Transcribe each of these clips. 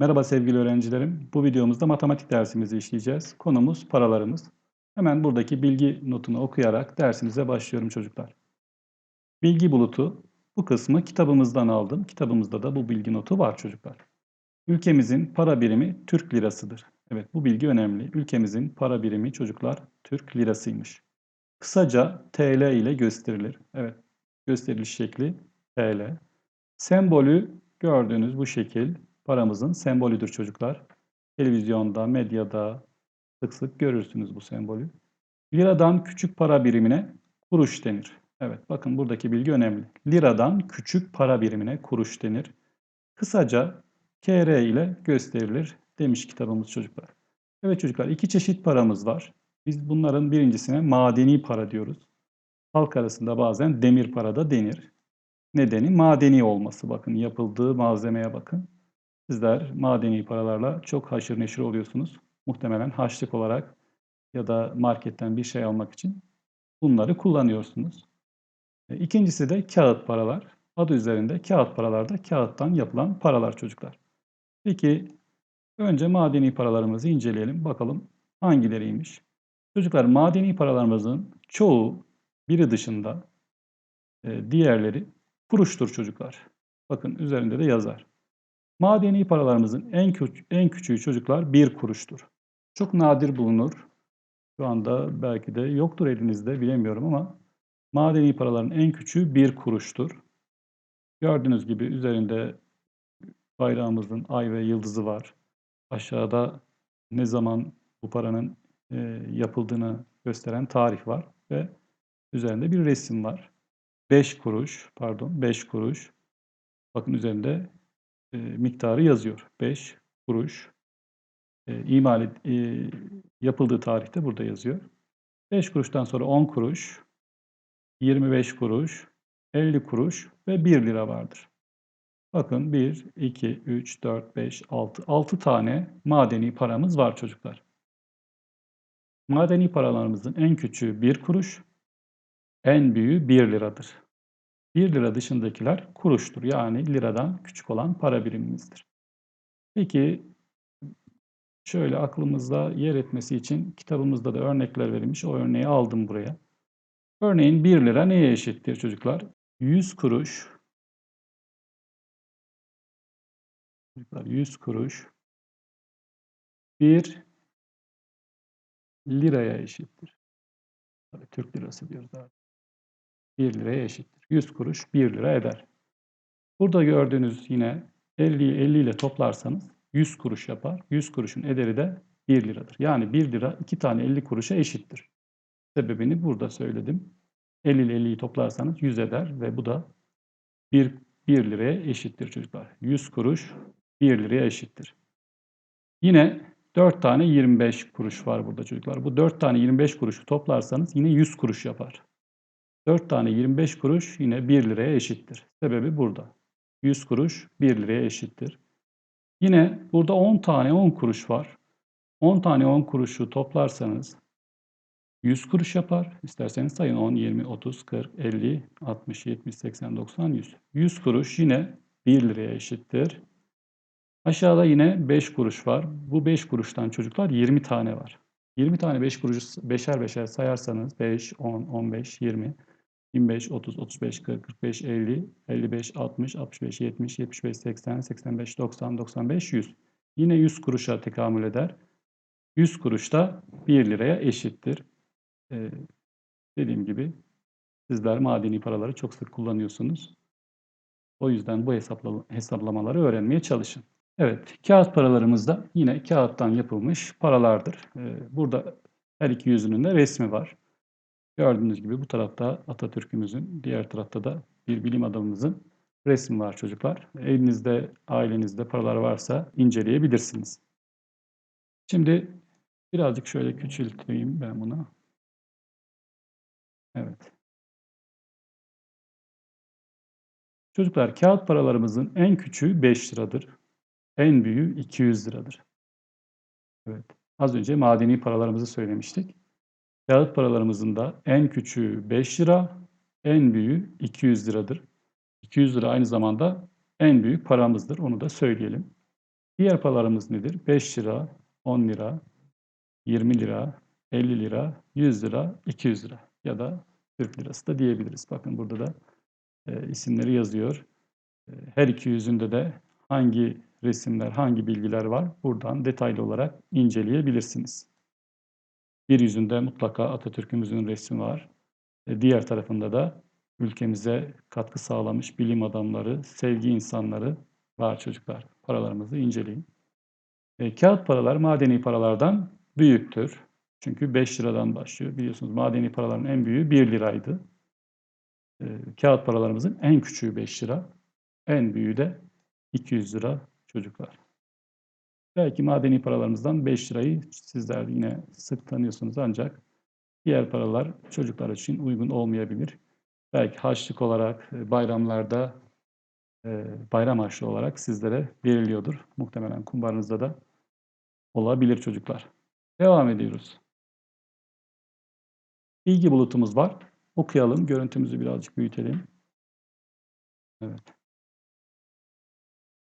Merhaba sevgili öğrencilerim. Bu videomuzda matematik dersimizi işleyeceğiz. Konumuz paralarımız. Hemen buradaki bilgi notunu okuyarak dersimize başlıyorum çocuklar. Bilgi bulutu. Bu kısmı kitabımızdan aldım. Kitabımızda da bu bilgi notu var çocuklar. Ülkemizin para birimi Türk lirasıdır. Evet bu bilgi önemli. Ülkemizin para birimi çocuklar Türk lirasıymış. Kısaca TL ile gösterilir. Evet gösteriliş şekli TL. Sembolü gördüğünüz bu şekil paramızın sembolüdür çocuklar. Televizyonda, medyada sık sık görürsünüz bu sembolü. Liradan küçük para birimine kuruş denir. Evet bakın buradaki bilgi önemli. Liradan küçük para birimine kuruş denir. Kısaca KR ile gösterilir demiş kitabımız çocuklar. Evet çocuklar iki çeşit paramız var. Biz bunların birincisine madeni para diyoruz. Halk arasında bazen demir para da denir. Nedeni madeni olması. Bakın yapıldığı malzemeye bakın. Sizler madeni paralarla çok haşır neşir oluyorsunuz. Muhtemelen harçlık olarak ya da marketten bir şey almak için bunları kullanıyorsunuz. E, ikincisi de kağıt paralar. Adı üzerinde kağıt paralarda kağıttan yapılan paralar çocuklar. Peki önce madeni paralarımızı inceleyelim. Bakalım hangileriymiş. Çocuklar madeni paralarımızın çoğu biri dışında e, diğerleri kuruştur çocuklar. Bakın üzerinde de yazar. Madeni paralarımızın en, küç en küçüğü çocuklar bir kuruştur. Çok nadir bulunur. Şu anda belki de yoktur elinizde bilemiyorum ama madeni paraların en küçüğü bir kuruştur. Gördüğünüz gibi üzerinde bayrağımızın ay ve yıldızı var. Aşağıda ne zaman bu paranın e, yapıldığını gösteren tarih var ve üzerinde bir resim var. 5 kuruş, pardon 5 kuruş. Bakın üzerinde e, miktarı yazıyor. 5 kuruş. E, imal e, yapıldığı tarihte burada yazıyor. 5 kuruştan sonra 10 kuruş, 25 kuruş, 50 kuruş ve 1 lira vardır. Bakın 1, 2, 3, 4, 5, 6. 6 tane madeni paramız var çocuklar. Madeni paralarımızın en küçüğü 1 kuruş, en büyüğü 1 liradır. 1 lira dışındakiler kuruştur. Yani liradan küçük olan para birimimizdir. Peki şöyle aklımızda yer etmesi için kitabımızda da örnekler verilmiş. O örneği aldım buraya. Örneğin 1 lira neye eşittir çocuklar? 100 kuruş. Çocuklar 100 kuruş. 1 liraya eşittir. Tabii Türk lirası diyoruz abi. 1 liraya eşittir. 100 kuruş 1 lira eder. Burada gördüğünüz yine 50'yi 50 ile toplarsanız 100 kuruş yapar. 100 kuruşun ederi de 1 liradır. Yani 1 lira 2 tane 50 kuruşa eşittir. Sebebini burada söyledim. 50 ile 50'yi toplarsanız 100 eder ve bu da 1, 1 liraya eşittir çocuklar. 100 kuruş 1 liraya eşittir. Yine 4 tane 25 kuruş var burada çocuklar. Bu 4 tane 25 kuruşu toplarsanız yine 100 kuruş yapar. 4 tane 25 kuruş yine 1 liraya eşittir. Sebebi burada. 100 kuruş 1 liraya eşittir. Yine burada 10 tane 10 kuruş var. 10 tane 10 kuruşu toplarsanız 100 kuruş yapar. İsterseniz sayın 10, 20, 30, 40, 50, 60, 70, 80, 90, 100. 100 kuruş yine 1 liraya eşittir. Aşağıda yine 5 kuruş var. Bu 5 kuruştan çocuklar 20 tane var. 20 tane 5 kuruşu beşer beşer sayarsanız 5, 10, 15, 20, 25, 30, 35, 40, 45, 50, 55, 60, 65, 70, 75, 80, 85, 90, 95, 100. Yine 100 kuruşa tekamül eder. 100 kuruş da 1 liraya eşittir. Ee, dediğim gibi sizler madeni paraları çok sık kullanıyorsunuz. O yüzden bu hesaplamaları öğrenmeye çalışın. Evet, kağıt paralarımız da yine kağıttan yapılmış paralardır. Ee, burada her iki yüzünün de resmi var. Gördüğünüz gibi bu tarafta Atatürk'ümüzün, diğer tarafta da bir bilim adamımızın resmi var çocuklar. Elinizde, ailenizde paralar varsa inceleyebilirsiniz. Şimdi birazcık şöyle küçülteyim ben bunu. Evet. Çocuklar kağıt paralarımızın en küçüğü 5 liradır. En büyüğü 200 liradır. Evet. Az önce madeni paralarımızı söylemiştik. Kağıt paralarımızın da en küçüğü 5 lira, en büyüğü 200 liradır. 200 lira aynı zamanda en büyük paramızdır. Onu da söyleyelim. Diğer paralarımız nedir? 5 lira, 10 lira, 20 lira, 50 lira, 100 lira, 200 lira ya da Türk lirası da diyebiliriz. Bakın burada da e, isimleri yazıyor. E, her iki yüzünde de hangi resimler, hangi bilgiler var buradan detaylı olarak inceleyebilirsiniz. Bir yüzünde mutlaka Atatürk'ümüzün resmi var. E, diğer tarafında da ülkemize katkı sağlamış bilim adamları, sevgi insanları var çocuklar. Paralarımızı inceleyin. E, kağıt paralar madeni paralardan büyüktür. Çünkü 5 liradan başlıyor. Biliyorsunuz madeni paraların en büyüğü 1 liraydı. E, kağıt paralarımızın en küçüğü 5 lira. En büyüğü de 200 lira çocuklar. Belki madeni paralarımızdan 5 lirayı sizler yine sık tanıyorsunuz ancak diğer paralar çocuklar için uygun olmayabilir. Belki harçlık olarak e, bayramlarda e, bayram harçlığı olarak sizlere veriliyordur. Muhtemelen kumbarınızda da olabilir çocuklar. Devam ediyoruz. Bilgi bulutumuz var. Okuyalım. Görüntümüzü birazcık büyütelim. Evet.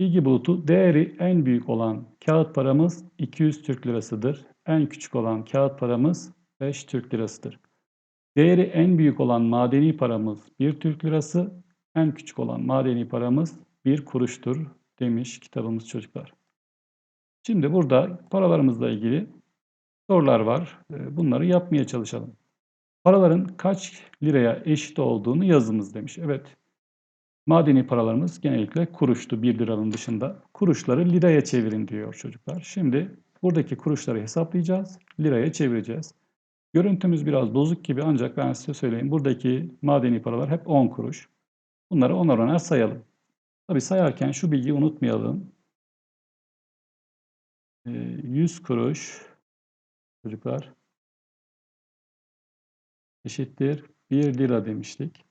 Bilgi bulutu değeri en büyük olan kağıt paramız 200 Türk lirasıdır. En küçük olan kağıt paramız 5 Türk lirasıdır. Değeri en büyük olan madeni paramız 1 Türk lirası, en küçük olan madeni paramız 1 kuruştur demiş kitabımız çocuklar. Şimdi burada paralarımızla ilgili sorular var. Ee, bunları yapmaya çalışalım. Paraların kaç liraya eşit olduğunu yazınız demiş. Evet, madeni paralarımız genellikle kuruştu 1 liranın dışında. Kuruşları liraya çevirin diyor çocuklar. Şimdi buradaki kuruşları hesaplayacağız, liraya çevireceğiz. Görüntümüz biraz bozuk gibi ancak ben size söyleyeyim. Buradaki madeni paralar hep 10 kuruş. Bunları onar onar sayalım. Tabi sayarken şu bilgiyi unutmayalım. 100 ee, kuruş çocuklar eşittir 1 lira demiştik.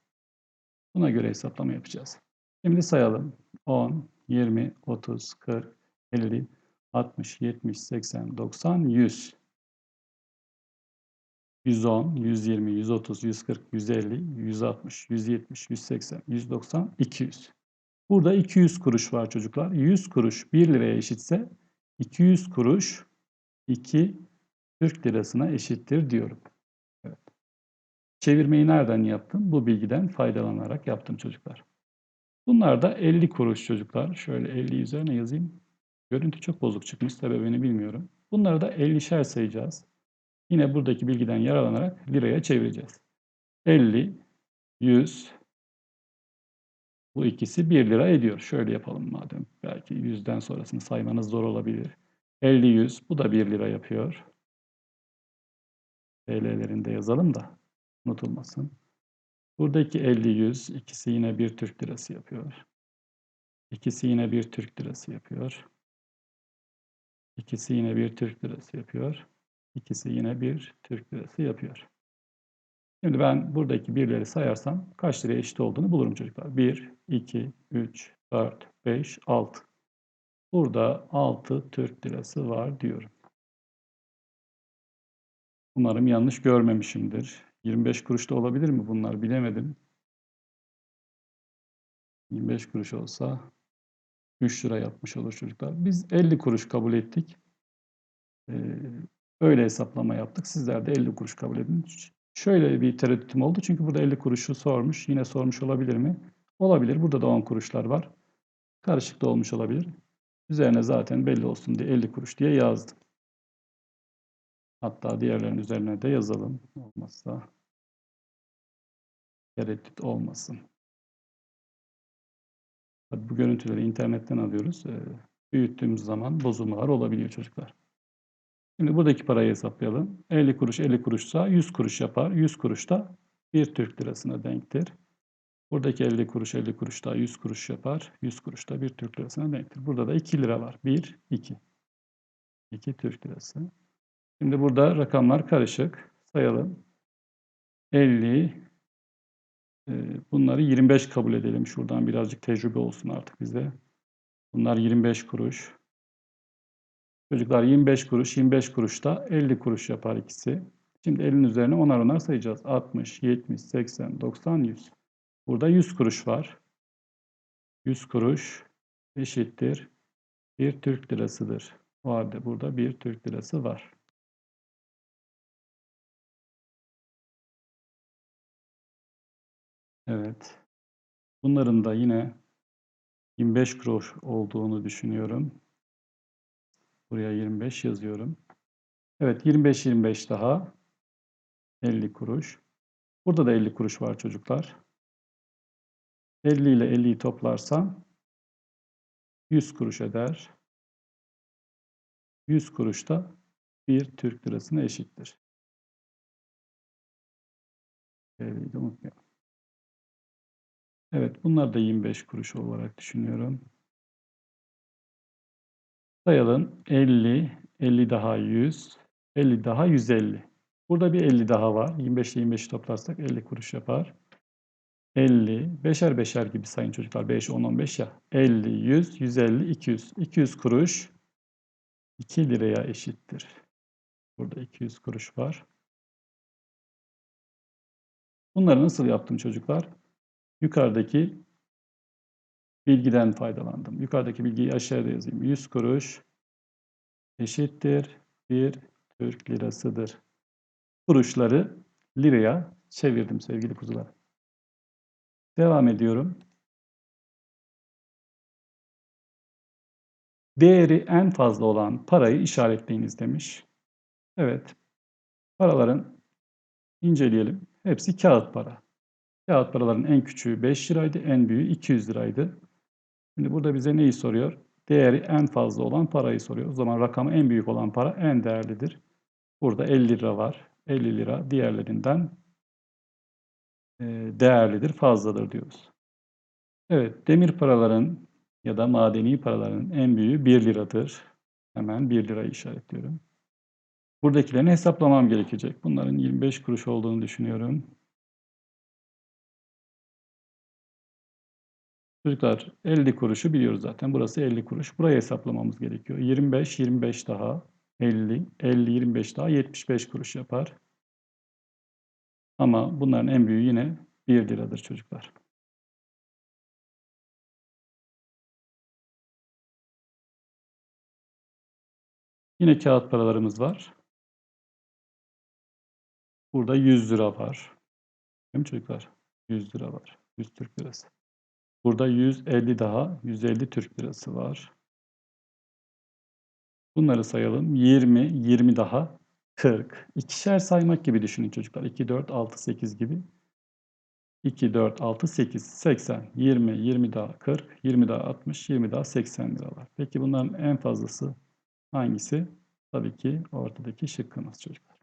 Buna göre hesaplama yapacağız. Şimdi sayalım. 10, 20, 30, 40, 50, 60, 70, 80, 90, 100. 110, 120, 130, 140, 150, 160, 170, 180, 190, 200. Burada 200 kuruş var çocuklar. 100 kuruş 1 liraya eşitse 200 kuruş 2 Türk lirasına eşittir diyorum. Çevirmeyi nereden yaptım? Bu bilgiden faydalanarak yaptım çocuklar. Bunlar da 50 kuruş çocuklar. Şöyle 50 üzerine yazayım. Görüntü çok bozuk çıkmış. Sebebini bilmiyorum. Bunları da 50'şer sayacağız. Yine buradaki bilgiden yararlanarak liraya çevireceğiz. 50, 100, bu ikisi 1 lira ediyor. Şöyle yapalım madem. Belki 100'den sonrasını saymanız zor olabilir. 50, 100 bu da 1 lira yapıyor. TL'lerinde yazalım da unutulmasın. Buradaki 50, 100 ikisi yine 1 Türk lirası yapıyor. İkisi yine 1 Türk lirası yapıyor. İkisi yine 1 Türk lirası yapıyor. İkisi yine bir Türk lirası yapıyor. Şimdi ben buradaki birleri sayarsam kaç liraya eşit olduğunu bulurum çocuklar. 1, 2, 3, 4, 5, 6. Burada 6 Türk lirası var diyorum. Umarım yanlış görmemişimdir. 25 kuruş da olabilir mi bunlar bilemedim. 25 kuruş olsa 3 lira yapmış olur çocuklar. Biz 50 kuruş kabul ettik. Ee, Öyle hesaplama yaptık. Sizler de 50 kuruş kabul edin. Şöyle bir tereddütüm oldu. Çünkü burada 50 kuruşu sormuş. Yine sormuş olabilir mi? Olabilir. Burada da 10 kuruşlar var. Karışık da olmuş olabilir. Üzerine zaten belli olsun diye 50 kuruş diye yazdım. Hatta diğerlerin üzerine de yazalım. Olmazsa tereddüt olmasın. Tabii bu görüntüleri internetten alıyoruz. Büyüttüğümüz zaman bozulmalar olabiliyor çocuklar. Şimdi buradaki parayı hesaplayalım. 50 kuruş 50 kuruşsa 100 kuruş yapar. 100 kuruş da 1 Türk lirasına denktir. Buradaki 50 kuruş 50 kuruş da 100 kuruş yapar. 100 kuruş da 1 Türk lirasına denktir. Burada da 2 lira var. 1, 2. 2 Türk lirası. Şimdi burada rakamlar karışık. Sayalım. 50, e, bunları 25 kabul edelim. Şuradan birazcık tecrübe olsun artık bize. Bunlar 25 kuruş. Çocuklar 25 kuruş, 25 kuruş da 50 kuruş yapar ikisi. Şimdi 50'nin üzerine onar onar sayacağız. 60, 70, 80, 90, 100. Burada 100 kuruş var. 100 kuruş eşittir bir Türk lirasıdır. O halde burada bir Türk lirası var. Evet. Bunların da yine 25 kuruş olduğunu düşünüyorum. Buraya 25 yazıyorum. Evet 25 25 daha 50 kuruş. Burada da 50 kuruş var çocuklar. 50 ile 50'yi toplarsam 100 kuruş eder. 100 kuruş da 1 Türk lirasına eşittir. De unutmayalım. Evet bunlar da 25 kuruş olarak düşünüyorum. Sayalım. 50, 50 daha 100, 50 daha 150. Burada bir 50 daha var. 25 ile 25 toplarsak 50 kuruş yapar. 50, beşer beşer gibi sayın çocuklar. 5, 10, 15 ya. 50, 100, 150, 200. 200 kuruş 2 liraya eşittir. Burada 200 kuruş var. Bunları nasıl yaptım çocuklar? Yukarıdaki bilgiden faydalandım. Yukarıdaki bilgiyi aşağıda yazayım. 100 kuruş eşittir bir Türk lirasıdır. Kuruşları liraya çevirdim sevgili kuzular. Devam ediyorum. Değeri en fazla olan parayı işaretleyiniz demiş. Evet. Paraların inceleyelim. Hepsi kağıt para. Kağıt paraların en küçüğü 5 liraydı, en büyüğü 200 liraydı. Şimdi burada bize neyi soruyor? Değeri en fazla olan parayı soruyor. O zaman rakamı en büyük olan para en değerlidir. Burada 50 lira var. 50 lira diğerlerinden değerlidir, fazladır diyoruz. Evet, demir paraların ya da madeni paraların en büyüğü 1 liradır. Hemen 1 lirayı işaretliyorum. Buradakilerini hesaplamam gerekecek. Bunların 25 kuruş olduğunu düşünüyorum. Çocuklar 50 kuruşu biliyoruz zaten. Burası 50 kuruş. Burayı hesaplamamız gerekiyor. 25, 25 daha 50, 50, 25 daha 75 kuruş yapar. Ama bunların en büyüğü yine 1 liradır çocuklar. Yine kağıt paralarımız var. Burada 100 lira var. Değil mi çocuklar? 100 lira var. 100 Türk lirası. Burada 150 daha 150 Türk lirası var. Bunları sayalım. 20, 20 daha 40. İkişer saymak gibi düşünün çocuklar. 2, 4, 6, 8 gibi. 2, 4, 6, 8, 80, 20, 20 daha 40, 20 daha 60, 20 daha 80 lira var. Peki bunların en fazlası hangisi? Tabii ki ortadaki şıkkımız çocuklar.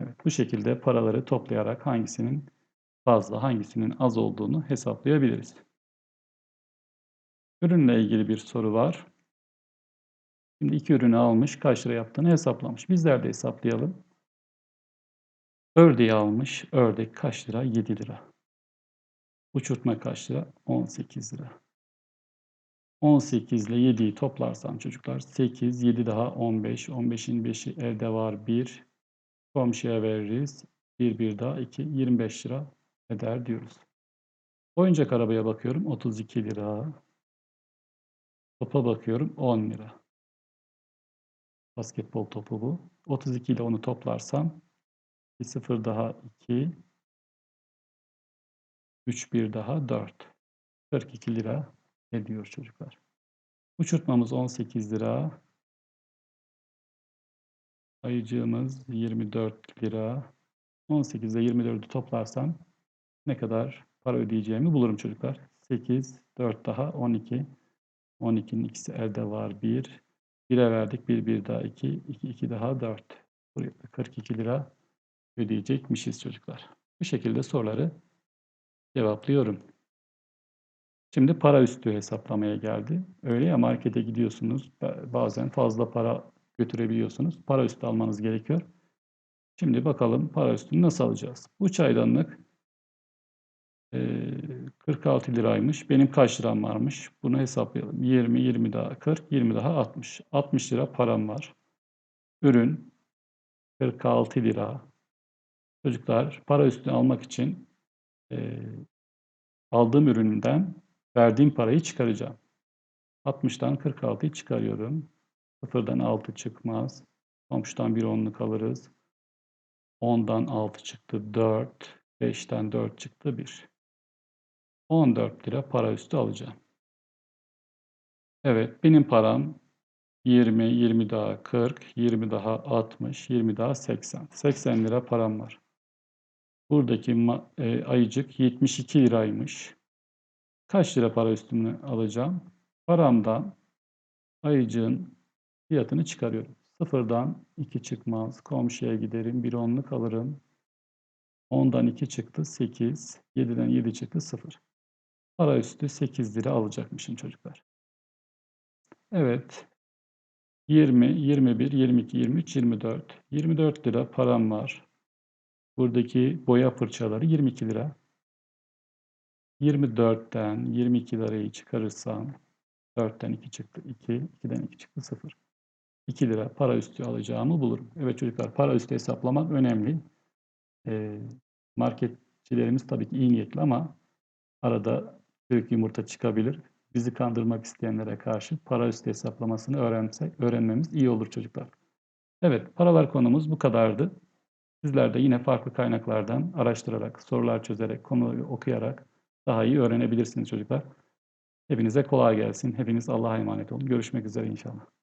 Evet, bu şekilde paraları toplayarak hangisinin fazla, hangisinin az olduğunu hesaplayabiliriz. Ürünle ilgili bir soru var. Şimdi iki ürünü almış, kaç lira yaptığını hesaplamış. Bizler de hesaplayalım. Ördeği almış. Ördek kaç lira? 7 lira. Uçurtma kaç lira? 18 lira. 18 ile 7'yi toplarsam çocuklar 8, 7 daha 15. 15'in 5'i elde var 1. Komşuya veririz. 1, 1 daha 2. 25 lira eder diyoruz. Oyuncak arabaya bakıyorum 32 lira. Topa bakıyorum 10 lira. Basketbol topu bu. 32 ile onu toplarsam bir 0 daha 2. 3 1 daha 4. 42 lira ediyor çocuklar. Uçurtmamız 18 lira. Ayıcığımız 24 lira. 18 ile 24'ü toplarsam ne kadar para ödeyeceğimi bulurum çocuklar. 8, 4 daha 12. 12'nin ikisi elde var 1. 1'e verdik 1, 1 daha 2, 2, 2 daha 4. Buraya 42 lira ödeyecekmişiz çocuklar. Bu şekilde soruları cevaplıyorum. Şimdi para üstü hesaplamaya geldi. Öyle ya markete gidiyorsunuz. Bazen fazla para götürebiliyorsunuz. Para üstü almanız gerekiyor. Şimdi bakalım para üstünü nasıl alacağız? Bu çaydanlık 46 liraymış. Benim kaç liram varmış? Bunu hesaplayalım. 20, 20 daha 40, 20 daha 60. 60 lira param var. Ürün 46 lira. Çocuklar para üstünü almak için e, aldığım üründen verdiğim parayı çıkaracağım. 60'tan 46'yı çıkarıyorum. Sıfırdan 6 çıkmaz. Komşudan bir onluk alırız. 10'dan 6 çıktı 4. 5'ten 4 çıktı 1. 14 lira para üstü alacağım. Evet benim param 20, 20 daha 40, 20 daha 60, 20 daha 80. 80 lira param var. Buradaki e, ayıcık 72 liraymış. Kaç lira para üstünü alacağım? Paramdan ayıcığın fiyatını çıkarıyorum. Sıfırdan 2 çıkmaz. Komşuya giderim. Bir onluk alırım. 10'dan 2 çıktı 8. 7'den 7 çıktı 0. Para üstü 8 lira alacakmışım çocuklar. Evet. 20, 21, 22, 23, 24. 24 lira param var. Buradaki boya fırçaları 22 lira. 24'ten 22 lirayı çıkarırsam 4'ten 2 çıktı 2, 2'den 2 çıktı 0. 2 lira para üstü alacağımı bulurum. Evet çocuklar para üstü hesaplamak önemli. Ee, marketçilerimiz tabii ki iyi niyetli ama arada çürük yumurta çıkabilir. Bizi kandırmak isteyenlere karşı para üstü hesaplamasını öğrensek, öğrenmemiz iyi olur çocuklar. Evet paralar konumuz bu kadardı. Sizler de yine farklı kaynaklardan araştırarak, sorular çözerek, konuyu okuyarak daha iyi öğrenebilirsiniz çocuklar. Hepinize kolay gelsin. Hepiniz Allah'a emanet olun. Görüşmek üzere inşallah.